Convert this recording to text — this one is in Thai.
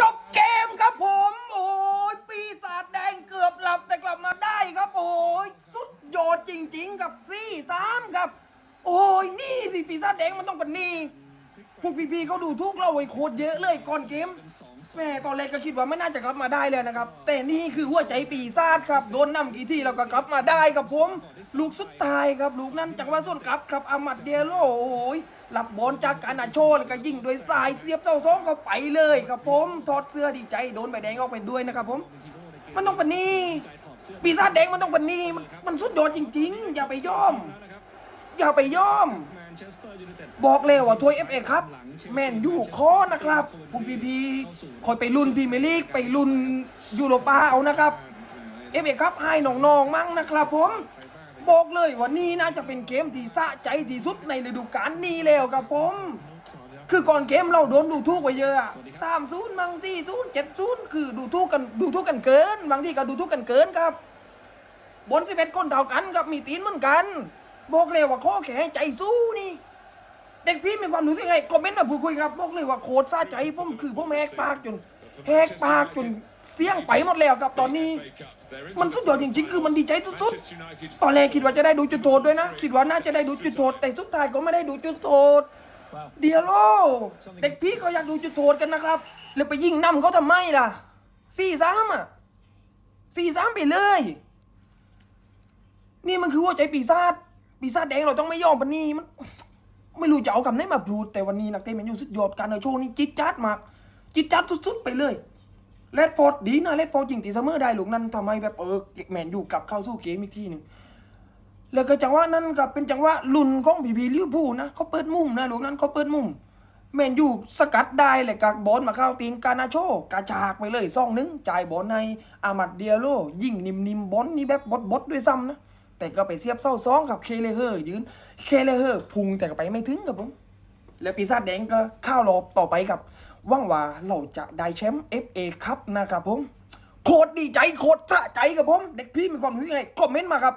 จบเกมครับผม โอ้ยปีศาจแดงเกือบหลับแต่กลับมาได้ครับโอ้ยสุดยอดจริง ๆ กับซี่สามครับ โอ้ยนี่สิปีศาจแดงมันต้องเป็นนี่พวกพี่ๆเขาดูทุกเราไอ้โคตรเยอะเลยก่อนเกม แม่ตอนแรกก็คิดว่าไม่น่าจะกลับมาได้เลยนะครับ แต่นี่คือหัวใจปีศาจครับ โดนนำกี่ที่เราก็กลับมาได้ครับผม ลูกสุดท้ายครับ ลูกนั้นจังหวะส้นกลับครับอามัดเดียโลโอ้ยหลับบอลจากการอาโชแล้วก็ยิงโดยสายเสียบเจ้าซองเข้าไปเลยครับผมถอดเสื้อดีใจโดนใบแดงออกไปด้วยนะครับผม มันต้องเป็นนี่ปีศาจแดงมันต้องเป็นนี่มันมันสุดยอดจริง ๆ อย่าไปย่อม อย่าไปย่อม บอกเลยว่าถ้วยเอฟเอครับ แมนยูคอนะครับคุณพีพีคอยไปลุ้นพรีเมียร์ลีกไปลุ้นยูโรปาเอานะครับเอฟเอครับให้น้องๆมั่งนะครับผมบอกเลยว่านี่น่าจะเป็นเกมที่สะใจที่สุดในฤดูกาลนี้แล้วครับผม คือก่อนเกมเราโดนดูทุกไปเยอะสามศูนย์บางที่ศูนย์เจ็ดศูนย์คือดูทุกกันดูทุกกันเกิน บางที่ก็ดูทุกกันเกินครับ บนสิบเอ็ดคนเท่ากันครับมีตีนเหมือนกัน บอกเลยว่าข้อแขนใจสู้นี่ เด็กพี่มีความรู้สึกไงคอมเมนต์มาพูดคุยครับ บอกเลยว่าโคตรซาใจผมคือผมแหกปากจนแหกปากจนเสียงไปหมดแล้วครับตอนนี้ มันสุดยอดจริงๆ คือมันดีใจสุดๆ ตอนแรกคิดว่าจะได้ดูจุดโทษด้วยนะ คิดว่าน่าจะได้ดูจุดโทษ แต่สุดท้ายก็ไม่ได้ดูจุดโทษ เดียวโลเด็กพี่เขาอยากดูจุดโทษกันนะครับแล้วไปยิงนำเขาทำไมล่ะสี่สามอะสี่สามไปเลย นี่มันคือหัวใจปีศาจ ปีศาจแดงเราต้องไม่ยอมปะนี่มัน ไม่รู้จะเอาคำไหนมาพูด แต่วันนี้นักเตะแมนยูสุดยอดการเอาโชว์นี่จิตจัดมากจิตจัดสุดๆไปเลยแรดฟอร์ดดีนะแรดฟอร์ดจริงตีเสมอได้หลูกนั้นทำให้แบบเออแมนยูกลับเข้าสู้เกมอีกทีหนึ่งแล้วก็จังหวะนั้นก็เป็นจังหวะลุนของพีพีลิเวอร์พูนะเขาเปิดมุมนะหลูกนั้นเขาเปิดมุมแมนยูสกัดได้เลยกับบอลมาเข้าตีนกานาโชกระชากไปเลยซองหนึงจ่ายบอลในอามัดเดียโล ยิงนิ่มๆบอลนี่แบบบดๆด้วยซ้ำนะ แต่ก็ไปเสียบเส้าซองกับเคเลเฮอร์ยืนเคเลเฮอร์พุงแต่ก็ไปไม่ถึงครับผม แล้วปีศาจแดงก็เข้ารอบต่อไปครับว่างว่าเราจะได้แชมป์ FA ครับนะครับผม โคตรดีใจโคตรสะใจครับผม เด็กพี่มีความรู้ยังไงคอมเมนต์มาครับ